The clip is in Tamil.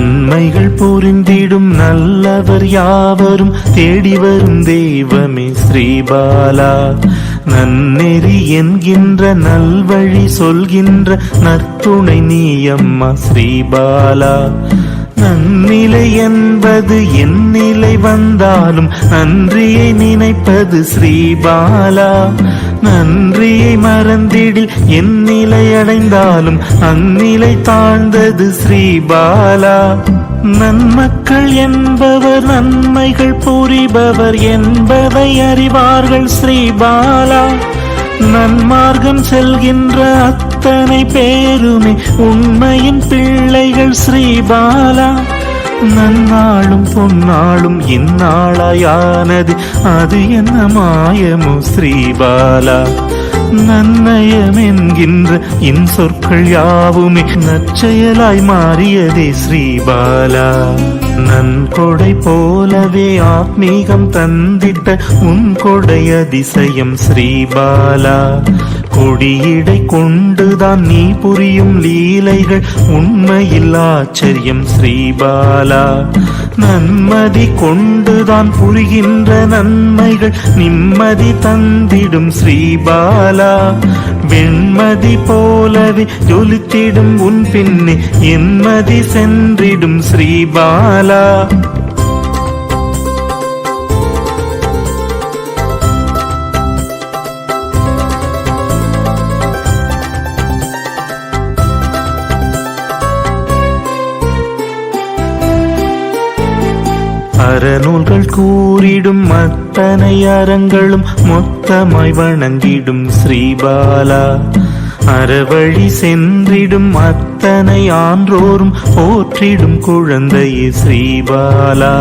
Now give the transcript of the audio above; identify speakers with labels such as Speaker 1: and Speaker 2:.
Speaker 1: நன்மைகள் புரிந்திடும் நல்லவர் யாவரும் தேடி வரும் தெய்வமே ஸ்ரீபாலா. நன்னெறி என்கின்ற நல்வழி சொல்கின்ற நற்துணை நீ அம்மா ஸ்ரீபாலா. நன்னிலை என்பது என் நிலை வந்தாலும் நன்றியை நினைப்பது ஸ்ரீபாலா. நன்றியை மறந்திடில் என் நிலை அடைந்தாலும் அந்நிலை தாழ்ந்தது ஸ்ரீபாலா நன்மக்கள் என்பவர் நன்மைகள் புரிபவர் என்பதை அறிவார்கள் ஸ்ரீபாலா நன்மார்க்கம் செல்கின்ற அத்தனை பேருமே உண்மையின் பிள்ளைகள் ஸ்ரீபாலா நன்னாளும் பொன்னாளும் இந்நாளாயானது. அது என்ன மாயமோ ஸ்ரீபாலா? நன்னயம் என்கின்ற இன் சொற்கள் யாவுமே நற்செயலாய் மாறியதே ஸ்ரீபாலா. நன்கொடை போலவே ஆத்மீகம் தந்திட்ட உன் கொடை அதிசயம் ஸ்ரீபாலா. கொடியிடை கொண்டுதான் நீ புரியும் லீலைகள். உண்மையில் ஆச்சரியம் ஸ்ரீபாலா. நன்மதி கொண்டுதான் புரிகின்ற நன்மைகள் நிம்மதி தந்திடும் ஸ்ரீபாலா. வெண்மதி போலவே ஜொலித்திடும் உன் பின்னே என்மதி சென்றிடும் ஸ்ரீபாலா. அறநூல்கள் கூறிடும் அத்தனை அறங்களும் மொத்தமாய் வணங்கிடும் ஸ்ரீபாலா. அறவழி சென்றிடும் அத்தனை ஆன்றோரும் போற்றிடும் குழந்தையே ஸ்ரீபாலா.